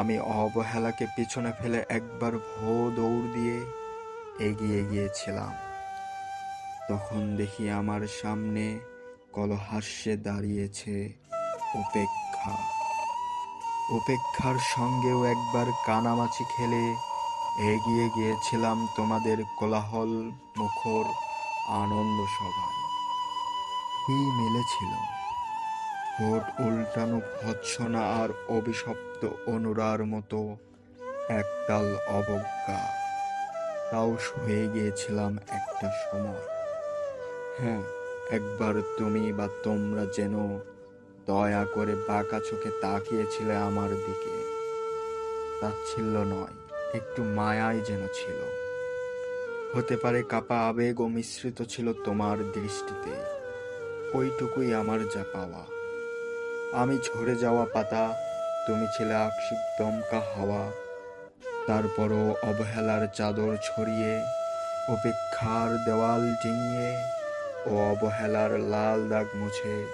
আমি অবহেলাকে পিছনে ফেলে একবার ভো দৌড় দিয়ে এগিয়ে গিয়েছিলাম। তখন দেখি আমার সামনে কলহাস্যে দাঁড়িয়েছে উপেক্ষা। উপেক্ষার সঙ্গেও একবার কানামাছি খেলে এগিয়ে গিয়েছিলাম তোমাদের কোলাহল মুখর আনন্দ সভায়। কি মিলেছিল? ঠোঁট উল্টানো ভৎসনা আর অভিশপ্ত অনুরার মতো একতাল অবজ্ঞা। তাও সয়ে গিয়েছিলাম একটা সময়। হ্যাঁ একবার তুমি বা তোমরা যেন দয়া করে বাঁকা চোখে তাকিয়েছিলে আমার দিকে। তাচ্ছিল্য নয়, একটু মায়াই যেন ছিল। হতে পারে কাপা আবেগ ও মিশ্রিত ছিল তোমার দৃষ্টিতে। ওইটুকুই আমার যা পাওয়া। আমি ঝরে যাওয়া পাতা, তুমি ছিলে আকস্মিক দমকা হাওয়া। তারপরও অবহেলার চাদর ছড়িয়ে উপেক্ষার দেওয়াল ডিঙিয়ে ও অবহেলার লাল দাগ মুছে,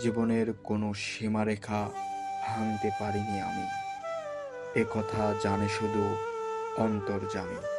জীবনের কোনো সীমারেখা ভাঙতে পারিনি আমি। এ কথা জানে শুধু অন্তর্জামী।